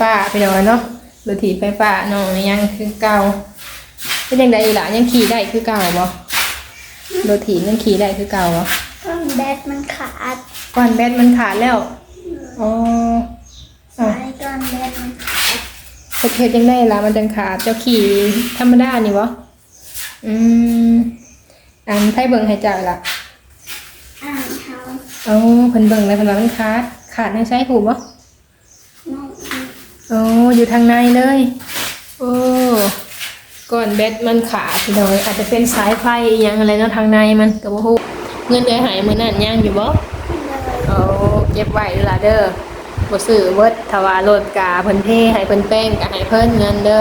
ฟ้าพี่น้องเนาะรถถีบไฟฟ้าน้องยังคือเก่าเป็นยังไงอีหล่ะยังขี่ได้คือเก่าบ่รถถีบยังขี่ได้คือเก่าบ่ก้อนแบตมันขาดก้อนแบตมันขาดแล้วอ๋ออะสายก้อนแบตมันขาดประเทศยังได้ล่ะมันจังขาดเจ้าขี่ธรรมดานี่บ่อืมอันไพ่เบิ่งให้เจ้าล่ะอ่านเขาอ๋อเพิ่นเบิ่งแล้วเพิ่นว่ามันขาดขาดในไซถูกบ่น้องอีก โอ้อยู่ทางในเลย โอ้ก่อนแบตมันขาดพี่น้อยอาจจะเป็นสายไฟอหยังอะไรเนาะทางในมันก็บ่ฮู้เงินเดือนหายมื้อนั้นยังอยู่บ่เลยโอ้เก็บไว้เด้อล่ะเด้อบ่ซื้อเบิดถ้าว่าโลดกาเพิ่นเทให้เพิ่นแป้งก็ให้เพิ่นเงินเด้อ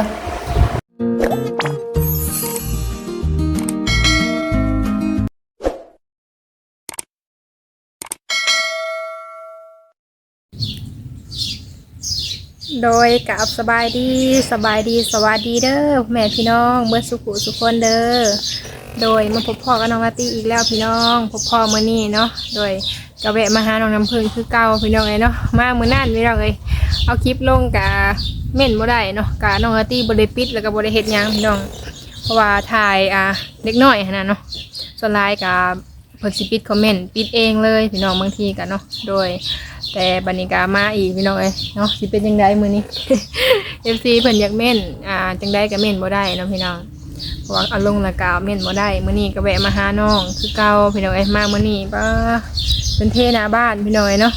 โดยกับสบายดีสบายดีสวัสดีเด้อแม่พี่น้องเบิดสุขุสุขคนเด้อโดยมาพบพ่อกับน้องอาตี้อีกแล้วพี่น้องพบพ่อเมื่อนี้เนาะโดยกระแวะมาหาน้องน้ำพึ่งคือเก่าพี่น้องเลยเนาะมาเมื่อนั่นพี่น้องเลยเอาคลิปลงกะเม่นบ่ได้เนาะกะน้องอาตี้บ่ได้ปิดแล้วก็บ่ได้เฮ็ดยังพี่น้อง เพราะว่าถ่ายอ่าเล็กน้อยหั้นนะเนาะส่วนหลายกะ เพิ่นสิปิดคอมเมนต์ปิดเองเลยพี่น้องบางทีกะเนาะโดย แต่บัดนี้กามาอีกพี่น้องเอ้ยเนาะสิเป็นจังไดมื้อนี้ FC เพิ่นอยากเม่นอ่าจังได้ก็เม่นบ่ได้เนาะพี่น้องเพราะว่าเอาลงและกาวเม่นบ่ได้มื้อนี้ก็แวะมาหาน้องคือเก่าพี่น้องเอ้ยมามื้อนี้ป้าเป็นเทหน้าบ้านพี่น้องเอ้ยเนาะ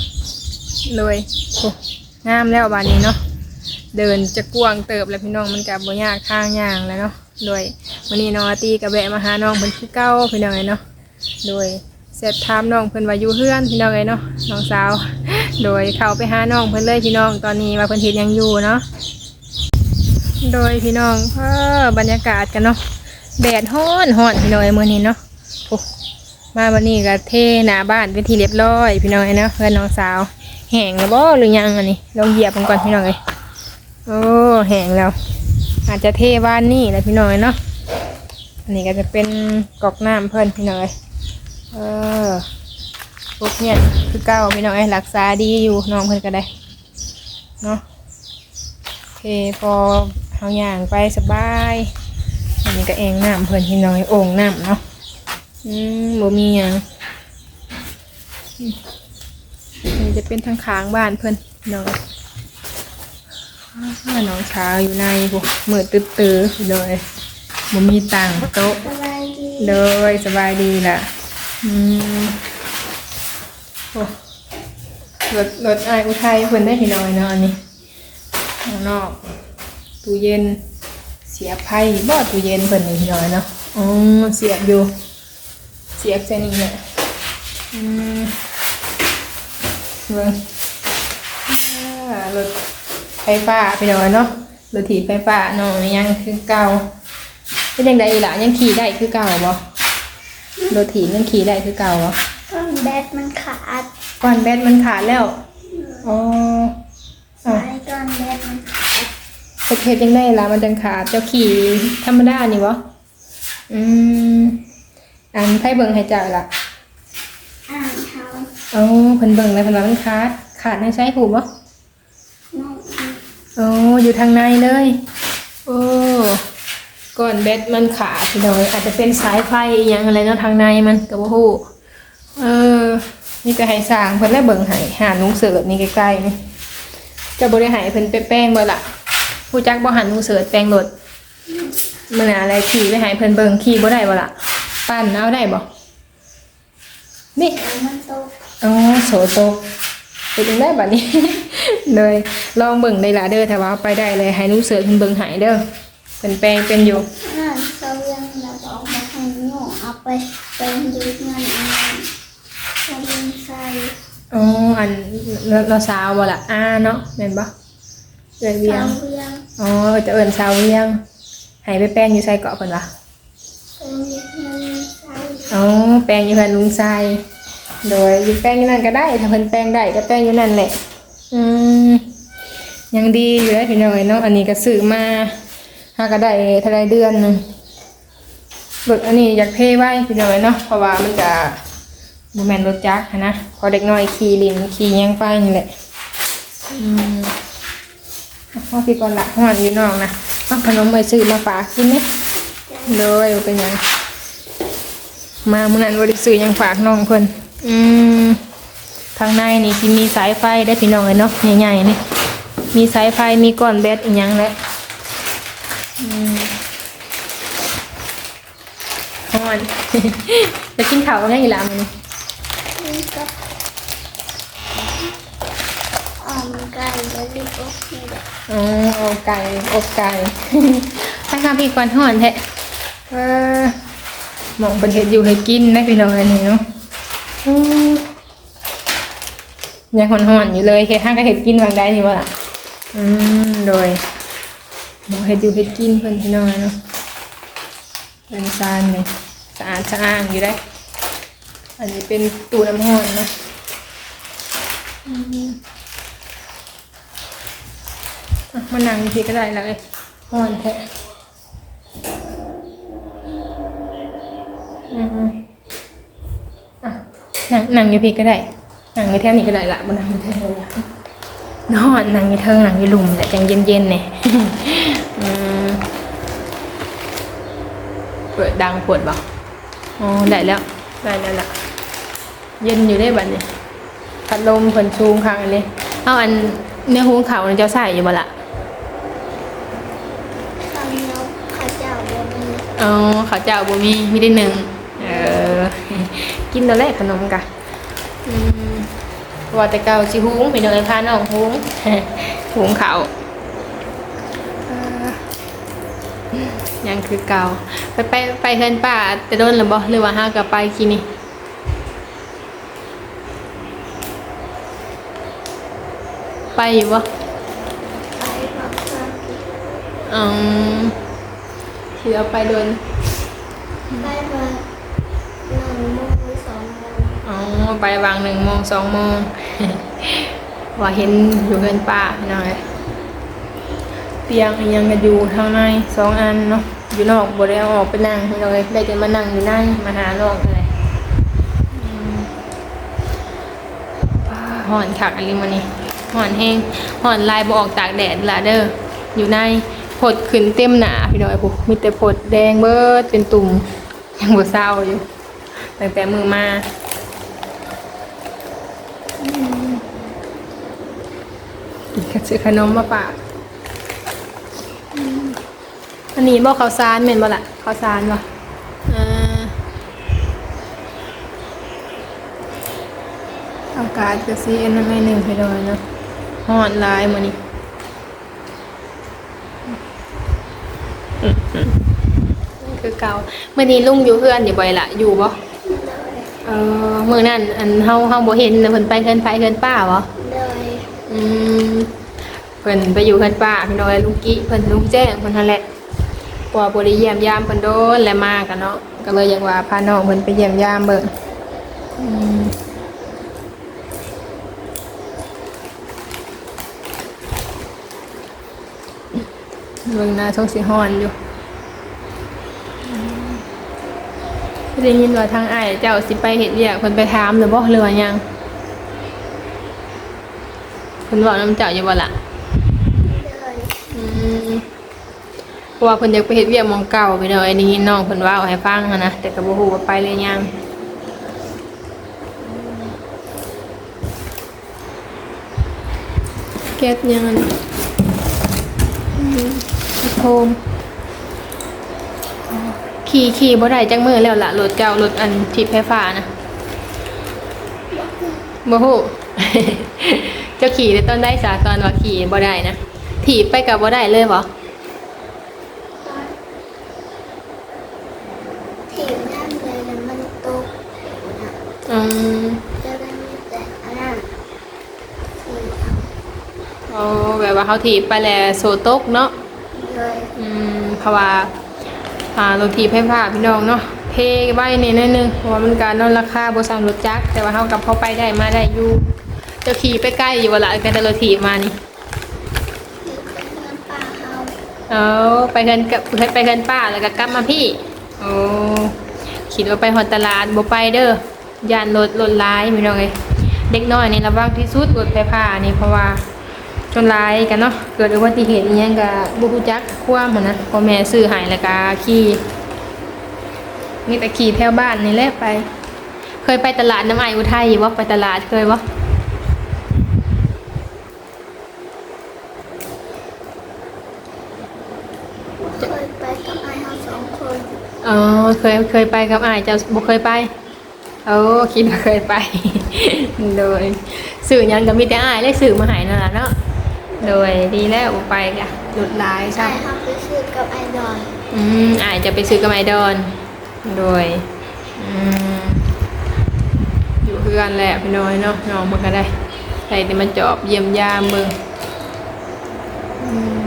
เลยโอ้งามแล้วบ้านนี้เนาะเดินจะกวางเติบแล้วพี่น้องมันก็บ่ยากทางย่างแล้วเนาะโดยมื้อนี้น้องอาตีก็แวะมาหาน้องเพิ่นคือเก่าพี่น้องเอ้ยเนาะ โดยเสร็จถามน้องเพิ่นว่าอยู่เฮือนพี่น้องเอ้ยเนาะน้องสาว โดยเข้าไปหาน้องเพิ่นเลยพี่น้องตอนนี้ว่าเพิ่นเฮ็ดหยังอยู่เนาะโดยพี่น้องเออบรรยากาศกันเนาะแดดฮ้อนฮ้อนพี่น้องไอ้มื้อนี้เนาะโอ้มาวันนี้ก็เทหน้าบ้านเป็นที่เรียบร้อยพี่น้องไอ้เนาะเพื่อนน้องสาว แห้งแล้วบ่หรือยังอันนี้ลองเหยียบมันก่อนพี่น้องเอ้ยโอ้แห้งแล้ว อาจจะเทบ้านนี่แหละพี่น้องเอ้ยเนาะอันนี้ก็จะเป็นกอกน้ำเพิ่อนพี่น้องเอ้ย เออพวกเนี่ยคือเก้าพี่น้องเอ้รักษาดีอยู่น้องเพิ่นก็ได้เนาะโอเคพอเอาอย่างไปสบายอันนี้ก็เองน้ำเพิ่นที่น้อยโอ่งน้ำเนาะอืมบ่มีหยังอืมอันนี้จะเป็นทางค้างบ้านเพิ่นน้องน้องช้าอยู่ในพวกมือตื้อๆเลยบ่มีตังโต๊ะเลยสบายดีล่ะ อืมโอ้รถรถไออุทัยเพิ่นได้พี่น้อยเนาะอันนี้ข้างนอก ตู้เย็น เสียบไพ่บ่ตู้เย็นเพิ่นนี่พี่น้อยเนาะอ๋อเสียบอยู่ เสียบเส้นนี้เนี่ยอืมเบิ่งอ่ารถไฟฟ้าพี่น้อยเนาะรถถีบไฟฟ้าน้องยังคือเก่าเป็นยังไงอีหล่ะยังขี่ได้คือเก่าบ่ รถถีบยังขี่ได้คือเก่าบ่ก้อนแบตมันขาดก่อนแบตมันขาดแล้วอ๋ออะสายก้อนแบตมันขาดประเทศยังได้ละมันจังขาดเจ้าขี่ธรรมดานี่วะอืมอันไพ่เบิ่งให้เจ้าล่ะอ่านเขาเอ๋อเพิ่นเบิ่งแล้วเพิ่นว่ามันขาด ขาดในใช้หูบ่น้องอีกโอ้อยู่ทางในเลยโอ้ ก่อนแบตมันขาดพี่น้อยอาจจะเป็นสายไฟอหยังอะไรเนาะทางในมันก็บ่ฮู้เออ นี่ก็ให้สร้างเพิ่นแล้วเบิ่งให้หาลุงเสิร์ชนี่ใกล้ๆนี่เจะบ่ได้ให้เพิ่นไปแป้งบ่ล่ะผู้จักบ่หันลุงเสิร์ชแป้งรถมันหาอะไรขี่ไปใหายเพิ่นเบิงขี่บ่ได้บ่ล่ะปั่นเอาได้บ่นี่แล้วมันตกอ๋อโสโตกเป็นจังได้บัดนี้ เลยลองเบิ่งได้ล่ะเด้อถ้าว่าเอาไปได้เลยให้หนูเสิร์ชเพิ่นเบิ่งให้เด้อ เพิ่นแปลงเป็นอยู่อ่านเขายังแล้วก็เอามาให้โง่เอาไปเป็นยูดเงินอันนั้นเขาเรียนใส่อ๋ออันเราเราสาวบ่ล่ะอ่าเนาะแม่นบ่เอ้ยเวียเสางเวียงอ๋อจะเอิ้นสาวเวียงให้ไปแป้งอยู่ใส่เกาะเพิ่นล่ะเป็นยูดเงินใส่อ๋อแป้งอยู่เพิ่นลุงทรายโดยอยู่แป้งอยู่นั่นก็ได้ถ้าเพิ่นแป้งได้ก็แป้งอยู่นั่นแหละอืมยังดีอยู่ได้พี่น้อยเนาะอันนี้ก็ซื้อมา หาก็ได้เท่าไรเดือนหนึงรถอันนี้อยากเทไว้พี่น้อยเนาะเพราะว่ามันจะบ่แมนรถจักรนะพอเด็กน้อยขี่ลินขี่ยังไปนี่แหละอืมเอาพี่ก่อนละห่อนอยู่นอกนะเอาขนมไปซื้อมาฝากกินเนี่ยเลยเป็นยังมาเมื่อนั้นบริซื้อหยังฝากน้องเพิ่นอืมทางในนี่ที่มีสายไฟได้พี่น้องเลยเนาะใหญ่ๆนี่มีสายไฟมีก้อนแบตอีกยังแหละ อืมห่อนจะกินข้าวกันได้อีหลามันนี่ก็อ่อมไก่และลูกอกนี่แหละอ๋ออกไก่อกไก่ถ้าทำพี่ก่อนห่อนแท้เออหมองเป็นเห็ดอยู่ให้กินได้พี่น้องอันนี้เนาะยังห่อนๆอยู่เลยเห็ดห้างก็เห็ดกินวางได้นี่ว่ะอืมโดย หมองเห็ดอยู่เห็ดกินเพิ่นพี่น้องเนาะเป็นซานเลยสะอาดสะอ้างอยู่ได้ อันนี้เป็นตู้น้ำห้อนเนาะอืมมานั่งทีก็ได้แล้วเลยห่อนแท้อืมอะนั่งนั่งอยู่พี่ก็ได้ นั่งอยู่แถวนี้ก็ได้ละมานั่งอยู่แถวนี้นอนนั่งอยู่เทิงนั่งอยู่ลุมแต่จังเย็นๆเนี่ย อืมเปิดดังปวดบ่อ๋อได้แล้วได้แล้วล่ะ เย็นอยู่ได้บัดเนี่ยพัดลมเพิ่นชูงข้างอันนี้เอาอันเนื้อหูเขาวนี่เจ้าใส่อยู่บ่ล่ะข้าวเหนียวข้าวเจ้าบะหมี่อ๋อข้าวเจ้าบ่มีมีได้หนึ่งเออ กินตอนแรกขนมกะอืมว่าแต่เก่าสิหุงไปเดินพาน้องหุงหุงเขาวเอ่อ ยังคือเก่าไปไปไปเฮือนป้าแต่โดนหรือบ่หรือว่าห้ากับไปกินนี่ไปอยู่บ่ไปปักซากิอืมสิเอาไปโดนไปมาหนึ่งโมงหรือสองโมงอ๋อไปวางหนึ่งโมงสองโมงว่าเห็นอยู่เงินป่าหน่อยเตียงยังกันอยู่ทางในสองอันเนาะอยู่นอกบริเอาออกไปนั่งองเลยได้กันมานั่งอยู่ในมาหาน้องเลยอืมห่อนขักอะไรมานี่ห่อนแห้งห่อนลายบออกตากแดดละเด้ออยู่ในผดขึ้นเต็มหนาพี่น้องไอ้มีแต่ผดแดงเบิดเป็นตุ่มยังบ่เศร้าอยู่ตั้งแต่มือมาก็ซื้อขนมมาฝาก อันนี้บอกข้าวสารเหม็นบ่ละข้าวสารบ่อ่าอากาศก็ซีอันนั้นไม่หนึ่งไปเลยเนาะฮ้อนหลายมื้อนี้คือเก่ามื้อนี้ลุงอยู่เพื่อนอยู่บ่อยละอยู่บ่เลยเออมื้อนั้นอันเฮาเฮาบ่เห็นน่ะเพิ่นไปเพิ่นไปเพิ่นป้าบ่เลยอืมเพิ่นไปอยู่เพิ่นป้าพี่น้อยลุงกี้เพิ่นลุงแจ้งเพิ่นนั่นแหละ กว่าบ่ได้เยี่ยมยามเพิ่นโดนและมากันเนาะก็เลยอยากว่าพาน้องเพิ่นไปเยี่ยมยามเบิ่งเบิ่งหน้าท้องสิฮ้อนอยู่ได้ยินว่าทางไอ้เจ้าสิไปเฮ็ดเวียกเพิ่นไปถามหรือบ่หรือว่ายังเพิ่นบอกน้ำเจ้าอยู่บ่ล่ะ เลย อืมเพ ราะว่าเพิ่นอยากไปเฮ็ดเวียกหมองเก่าไปเนาะไอ้นี่น้องเพิ่นเว้าให้ฟังหั้นนะแต่ก็บ่ฮู้ว่าไปเลยยังแก๊สยังอันนี้อืมโทมขี่ขี่บ่ได้จักมือแล้วล่ะรถเจ้ารถอันทิพย์ไฟฟ้านะบ่ฮู้เจ้าขี่ได้ตอนได้สาตอนว่าขี่บ่ได้นะถีบไปกับบ่ได้เลยบ่ ถีบน้ำเลยแล้วมันตกนะ อืม จะได้ไม่แตกอันนั้นถีบเอา โอ้แบบว่าเขาถีบไปแล้วโซตกเนาะเลยอืมเพราะว่าอ่ารถถีบไฟฟ้าพี่น้องเนาะเพไว้นี่นิดนึงเพราะว่ามันการนอนราคาบ่สั่งรถจักรแต่ว่าเฮากับเขาไปได้มาได้อยู่เจะขี่ไปใกล้อยู่ว่าละแต่รถถีบมานี่ถีบเป็นเงินป่าเอาเอาไปกันกับไปกันป้าแล้วก็กลับมาพี่โอ้คิดว่าไปฮอดตลาดบ่ไปเด้อย่านรถรถหลายพี่น้องเอ้ยเด็กน้อยนี่ระวังที่สุดรถไฟฟ้านี่เพราะว่า จนลายกันเนาะเกิดอุบัติเหตุอหยังก็บ่ฮู้จักความหั้นนะพ่อแม่ซื้อให้แล้วก็ขี่มีแต่ขี่แถวบ้านนี่แหละไป เคยไปตลาดน้ำไออุทัยอยู่บ่ไปตลาดเคยบ่เคยไปกับไอ้เขาสองคนอ๋อเคยเคยไปกับอ้ายเจ้าบ่เคยไปโอ้คิดว่าเคยไป โดยสื่อหยังก็มีแต่อ้ายเลยสื่อมาให้นั่นล่ะเนาะ โดยดีแล้วบ่ไปกะหยุดลายใช่ไอ้เขาไปซื้อกับไอ้ดอนอืมอ้ายจะไปซื้อกับไอดอน โดยอืมอยู่เพื่อนแหละพี่น้อยเนาะน้องมันก็ได้ใส่แต่มันจอบเยี่ยมยามเบิ่งอืม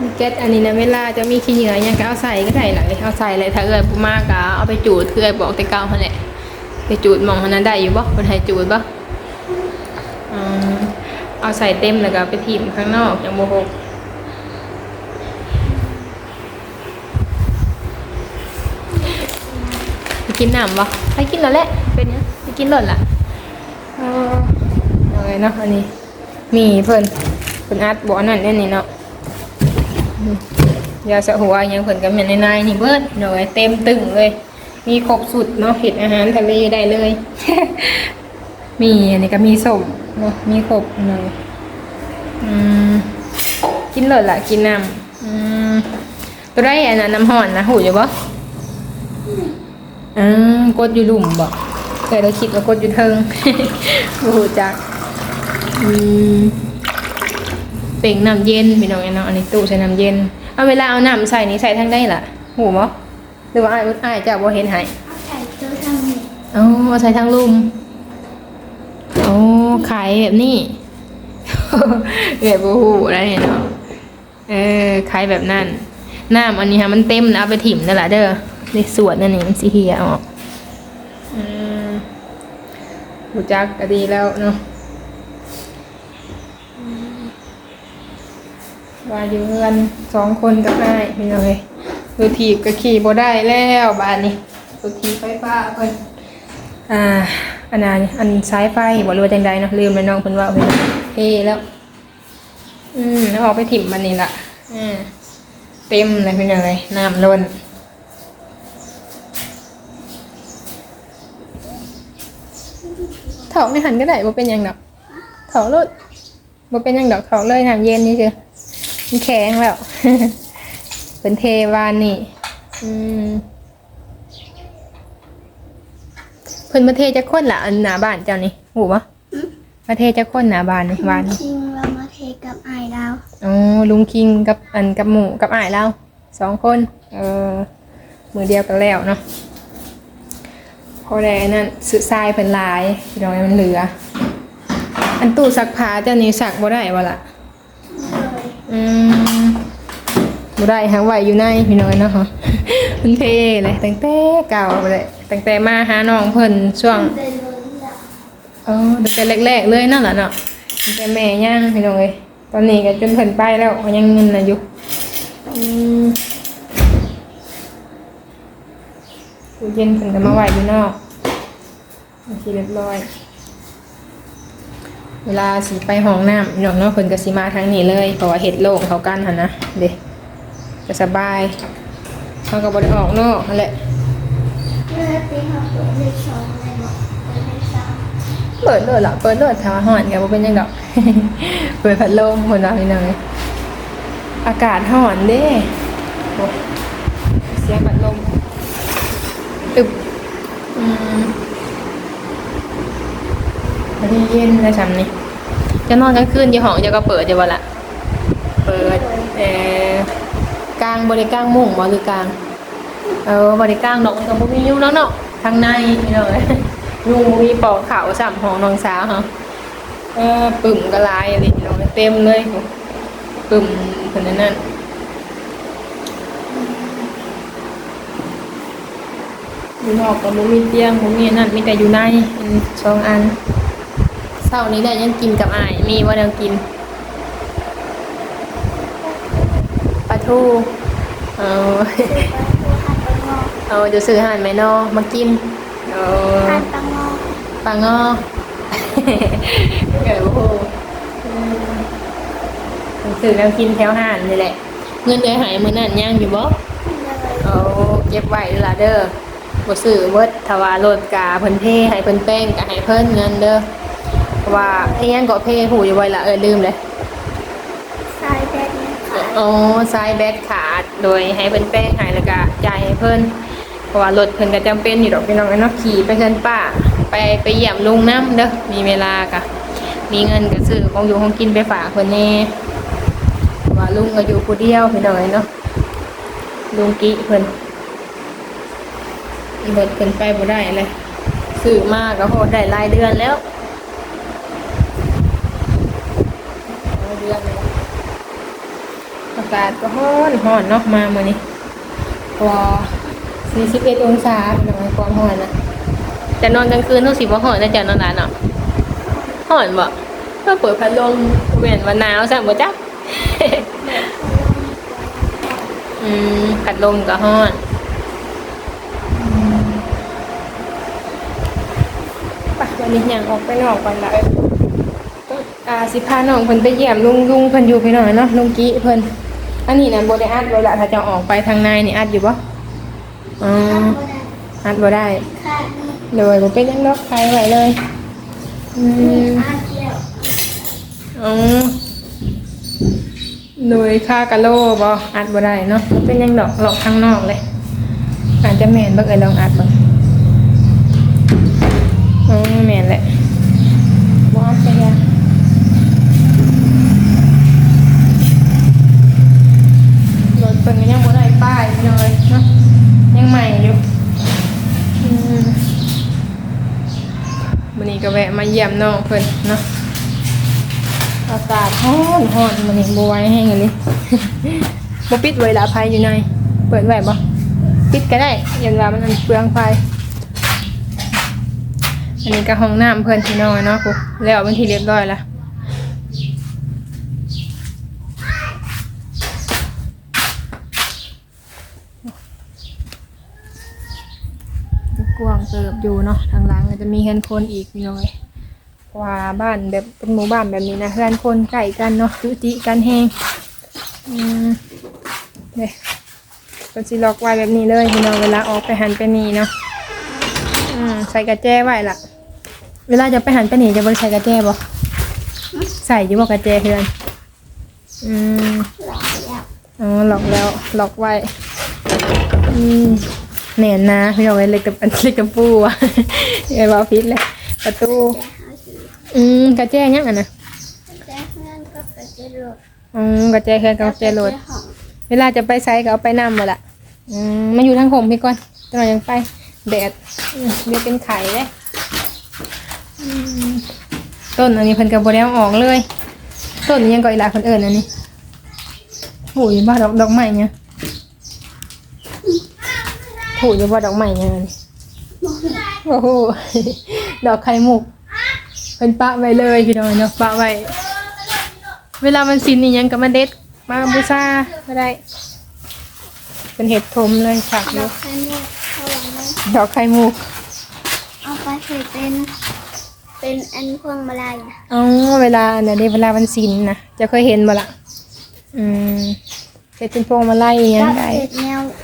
มีเก็ตอันนี้นะเวลาจะมีขี้เหงื่อหยังก็เอาใส่ก็ได้หละเอาใส่เลยถ้าเกิดบ่มากก็เอาไปจูดคือไอ้บอกแต่เก่าหั่นแหละไปจูดหมองหันนั้นได้อยู่บ่เพิ่นให้จูดบ่อืม เอาใส่เต็มแล้วก็ไปทิ่มข้างนอกอย่างบ่หกไปกินน้ำบ่ไปกินแล้วแหละเป็นยังไปกินหล่นละเออเอาไงเนาะอันนี้ มีเพิ่นเพิ่นอัดบ่อนั่นน่นี่เนาะยาสะหัวอิหยังเพิ่นก็แม่นในๆนี่เบิดหน่อยเต็มตึงเลย มีครบสุดเนาะเห็ดอาหารทะเลได้เลย มีอันนี้ก็มีส้มเนาะมีครบหน่อยอืมกินหล่นละกินน้ำอืมตัวได้อันนั้นน้ำห่อนนะหูอยู่บ่อืมกดอยู่หลุมบอกเคยเราคิดว่ากดอยู่เทิงโอ้โหจักอืมเป่งน้ำเย็นพี่น้องไอ้เนาะอันนี้ตู้ใส่น้ำเย็น เอาเวลาเอาน้ำใส่นี่ใส่ทั้งได้ล่ะหูบ่หรือว่าอ้ายอ้ายจะบ่เห็นให้ใส่ตัวทางนี้อ๋อเอาใส่ทั้งลุม โอ้ขายแบบนี้แบบบ่ฮู้อะไรเนาะเออขายแบบนั้นน้ำอันนี้ฮะมันเต็มนะเอาไปถิ่มนั่นแหละเด้อในสวนนั่นนี่มันสิเหี่ยออกอืมหูจักก็ดีแล้วเนาะอืมว่าอยู่เงินสองคนก็ได้พี่น้องเลยรถถีบก็ขี่บ่ได้แล้วบ้านนี้รถถีบไฟฟ้าเพิ่นอ่า อันนั้นอันสายไฟบ่รู้ว่าจังใดเนาะลืมแล้วน้องเพิ่นว่าเพิ่นเท่แล้ว อืมแล้วออกไปถิ่มมันนี่ล่ะอ่าเต็มเลยพี่น้องเลยน้ำล้นถอกไม่หันก็ได้บ่เป็นหยังดอกถอกรถบ่เป็นหยังดอกถอกเลยน้ำเย็นนี่คือมันแข็งแล้วเป็นเทวานนี่ อืมเพิ่นมาเทจะคนละอันหน้าบ้านเจ้านี่หูปะมาเทจะคนหน้าบ้านนี่บ้านนี่จริงเรามาเทกับไอ้ดาวอ๋อลุงคิงกับอันกับหมูกับอ้ายเราสองคน เออมือเดียวกันแล้วเนาะพอได้นั่นซื้อทรายเป็นหลายพี่น้องมันเหลือ อันตู้ซักผ้าเจ้านี้ซักบ่ได้บ่ล่ะเลยอืมบ่ได้หางไหวอยู่ในพี่น้อยเนาะ มันเท่เลยตั้งแต่เก่าเลย ตั้งแต่มาหาน้องเพิ่นช่วงได้เลยละเออตั้งแต่แรกๆเลยนั่นแหละเนาะตั้งแต่แม่ย่างพี่น้องเอ้ยตอนนี้ก็จนเพิ่นไปแล้วก็ยังเงินน่ะอยู่อืมตู้เย็นเพิ่นก็มาไหวอยู่นอกโอเคเรียบร้อย เวลาสิไปห้องน้ำพี่น้องเนาะเพิ่นก็สิมาทางนี้เลยเพราะว่าเฮ็ดโล่งเขากันหั่นนะเด้ก็สบายเขาก็บ่ได้ออกนอกนั่นแหละ เปิดเลขสองเลยบอเปิดเลขสามเปิดเลยล่ะเปิดเลยถ้าว่อนก็บ่เป็นยังดอก เปิดพัดลมเพิ่นว่าพี่น้องอากาศร้อนเด้เสียงพัดลมอึบอืมพอดีเย็นนะซ้ำนี่จะนอนกลางคืนอยู่ห้องจะก็เปิดจะบ่ล่ะเปิดเอ่อกลางบริกลางมุ่งบรือกลาง เออบริกลางดอกมันก็บ่มียู่แล้วเนาะทางในนี่เลยยุ่งบ่มีปอกขาวสามห้องน้องสาวฮะเออปึ่มกระลายอะไรเนาะเต็มเลยปึ่มคนนั้นนั่นอยู่นอกก็บ่มีเตียงบ่มีนั่นมีแต่อยู่ในสองอันเช้านี้ได้ยังกินกับอายมีว่าแนวกินปลาทูเออคือ ปังงอเอาจะซื้ออาหารไหมเนอมากินเออหันปังงอปลางอเออโอ้โหอืมซื้อแล้วกินแถวห้านนี่แหละ เงินเดือนหายมื้อนั้นยังอยู่บ่เลยเอาเก็บไว้ล่ะเด้อบ่ซื้อเบิดถ้าว่ารถกาเพิ่นเทให้เพิ่นแป้งก็ให้เพิ่นเงินเด้อเพราะว่าเอียงก็เพหูอยู่ไว้ล่ะเออลืมเลยทรายแดงขาดอ๋อซ้ายแบตขาดโดยให้เพิ่นแป้งให้แล้วก็จ่ายให้เพิ่นเพ ราะว่ารถเพิ่นก็จำเป็นอยู่ดอกพี่น้องเนาะขี่ไปเชิญป้าไปไปเยี่ยมลุงน้ำเด้อมีเวลาก็มีเงินก็ซื้อของอยู่ของกินไปฝากเพิ่นแน่ว่าลุงก็อยู่ผู้เดียวพี่น้องเนาะลุงกิเพิ่นรถเพิ่นไปบ่ได้เลยซื้อมาก็โหได้รายเดือนแล้วรายเดือนแล้วอากาศก็ร้อนร้อนเนาะมาเมื่อนี้พอ 41องศาหน่อยความร้อนนะแต่นอนกลางคืนต้องสิบ่ร้อนนะจ๊ะนอนหลานเนาะร้อนบ่ก็เปิดพัดลมเว้นว่าหนาวซะบ่จักอืมพัดลมก็ร้อนอืมไปวันนี้ยังออกไปนอกก่อนละเอ้ยอ่าสิพาน้องเพิ่นไปเยี่ยมลุงลุงเพิ่นอยู่ไปหน่อยเนาะลุงกี้เพิ่นอันนี้นะโบได้อัดไว้ละถ้าจะออกไปทางในนี่อัดอยู่ปะ อ๋อทำบ่ได้อัดบ่ได้ขาดนี่โดยบ่เป็นหยังดอกใครไว้เลยอืมีมอาเดียวอ๋อโดยค่ากะโลบ่อัดบ่ได้เนาะบ่เป็นหยังดอกหลอกข้างนอกเลย อาจจะแม่นเบิ่งเอ้ยลองอัดเบิ่งอ๋อแม่นแหละบ่อัดไปยังรถเพิ่นก็ยังบ่ได้ป้ายพี่น้องเอ้ยเนาะยังใหม่อยู่อืม วันนี้ก็แวะมาเยี่ยมน้องเพิ่นเนาะอากาศร้อนร้อนมันนี่บวยแห้งเลยบ่ปิดไว้ละไฟอยู่ในเปิดไว้บ่ปิดก็ได้ยันว่ามันอันเปลืองไฟอันนี้ก็ห้องน้ำเพื่อนที่นอนเนาะกูแล้วเป็นที่เรียบร้อยละกว้างเติบ อยู่เนาะทางหลังก็จะมีเฮือนคนอีกหน่อยว่าบ้านแบบเป็นหมู่บ้านแบบนี้นะเพื่อนคนใกล้กันเนาะจุจิกันแหงอืมเนี่ยเป็นสิล็อกไว้แบบนี้เลยพี่น้องเวลาออกไปหันไปนี่เนาะอืมใส่กระแจไว้ล่ะ เวลาจะไปหันไปนี่จะบริใส่กระแจบ่ใส่อยู่บ่กระแจเพื่อนอืมหลอกแล้วอ๋อล็อกแล้วหลอกไว้อืม แน่นนะพี่น้องเอ้ยเล็กกับอันเล็กกับปูอะไอ้บอฟิตเลย ประตูจะหาสีอืมกระแจยังอะนะแจ้เพื่อนก็ไปจะโหลดอืมกระแจเครื่องกับกระแจโหลดห้องเวลาจะไปไซก็เอาไปนำมาละอืมมาอยู่ทางผมพี่ก่อนตอนยังไปแดดอืมเรียกเป็นไข่เลยอืมต้นอันนี้เพิ่นกับบได้เอาออกเลย ต้นนี้ยังก็อีหลาคนเอิญอันนี้หูยบ้าดอกดอกไม้เนี่ย หูยบ้าดอกไม้เนี่ยอันนี้โอ้โหดอกไข่มุกเป็นปะไว้เลยพี่น้องเนาะปะไว้เวลามันสินนี่ยังกับมาเด็ดมาบูซาก็ได้ เป็นเห็ดทมเลยฝากดอยู่อกไข่มุกเขาหวังว่าดอกไข่มุกเอาไปใส่เป็น เป็นอันพวงมาลัยนะอ๋อเวลาเนี่ยเดี๋ยวเวลามันสินนะจะเคยเห็นบ่ละอืมเห็ดเป็นพวงมาไล่ยังก็ได้เศษแนวอันนั่นนะ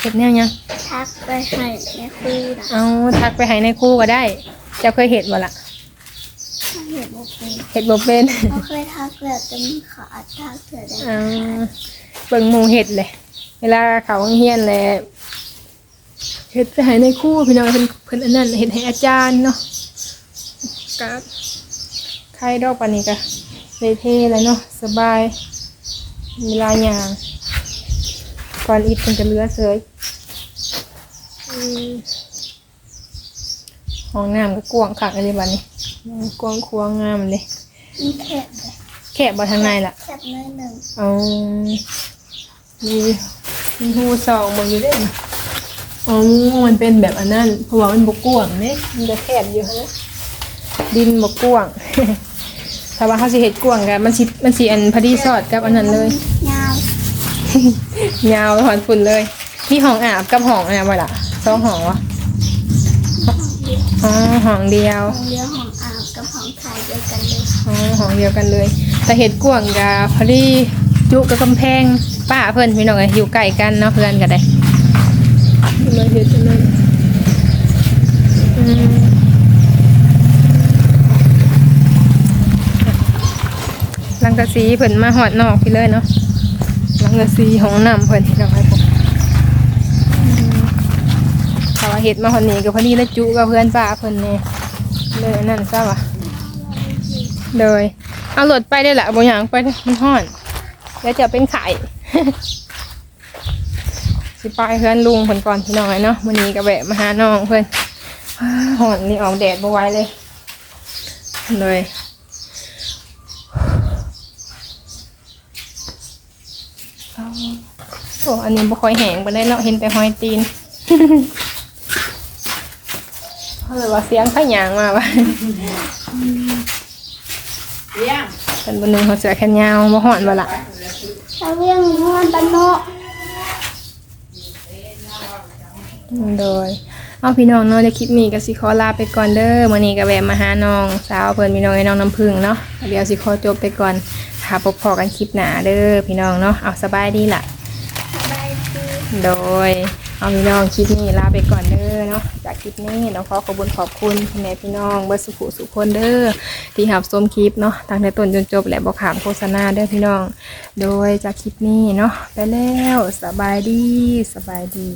เห็ดแนวยังทักไปให้ในครูนะเอาทักไปให้ในครู่ก็ได้ เจะเคยเห็ดบ่ละถ้าเห็นโอเคเห็ดบ่เป็นเขาเคยทักแบบจนขาดทักเสือได้อ๋อเบิ่งหมูเห็ดเลย เวลาเขาเฮียนเลยเห็ดไปให้ในครู่พี่น้องเพิ่นเพิ่นอันนั้นเห็ดให้อาจารย์เนาะก็ใครดอกปานนี้ก็เลยเท่แล้วเนาะสบายเวลาย่าง ก่อนอิดมันจะเหลือเสยอืมห้องน้ำก็กว้างคักเลยบัดนี้กว้างควางงามเลยมีแคบเลยแคบบ่ทางในล่ะแคบน้อยหนึ่งเอามีมีหูสองมึงอยู่เด้นอ๋อมันเป็นแบบอันนั้นเพราะว่ามันบกกว้างเนี่ยมันจะแคบอยู่ฮะดินบกกว้างถ้าว่าเขาสิเห็ดกว้างกันมันสิมันสิอันพอดีสอดกับอันนั้นเลยยาว ยาวหอนฝุ่นเลยมีห้องอาบกับห้องอาบไว้ละสองห้องวะอ๋อห้องเดียวของเรือของอาวกับของถ่ายเดียวกันเลยอ๋อห้องเดียวกันเลย แต่เห็ดกวางกับพอดีจุกับกำแพงป้าเพิ่อนพี่น้องเอ้ยอยู่ใกล้กันเนาะเพื่อนกันได้มาเห็ดจันั้นอืมลังกะสีเพิ่นมาหอดนอกพี่เลยเนาะ ลังกะสีของน้ำเพิ่นพี่น้องไอ้พวกถ้าวเห็ดมาหอนี้ก็พอดีแล้วจุกับเพื่อนป้าเพิ่นเนี่ยเลยนั่นซะวะเลยเอารถไปได้ละบางอย่างไปเด้อมันห่อนแล้วจะเป็นไข่สิไปเพื่อนลุงเพิ่นก่อนพี่น้องไอ้เนาะวันนี้ก็แวะมาหาน้องเพิ่นอ้าห่อนนี่ออกแดดบ่ไหว้เลยเลยเอาโอ้อันนี้บ่ค่อยแห้งไปได้เนาะเห็นแต่หอยตีนเขาเลยว่าเสียงข้าหยางมาวะเป็นบนหนึ่งเขาเสือแขนยาวมาห่อนบ่ละถ้าเวียงนอนตะโนกโดยเอาพี่น้องเนาะในคลิปนี้ก็สิขอลาไปก่อนเด้อมื้อนี้ก็แวะมาหาน้องสาวเพิ่นพี่น้องไอ้น้องน้ำพึ่งเนาะเดี๋ยวสิขอจบไปก่อนค่ะพบพอกันคลิปหน้าเด้อพี่น้องเนาะเอาสบายดีล่ะ โดยเอาพี่น้องคลิปนี้ลาไปก่อนเด้อเนาะจากคลิปนี้เราขอขอบคุณขอบคุณพ่อแม่พี่น้องเบิร์สุขุสุขคนเด้อที่หับชมคลิปเนาะตั้งแต่ต้นจนจบและบอกขามโฆษณาเด้อพี่น้อง โดยจากคลิปนี้เนาะไปแล้วสบายดีสบายดี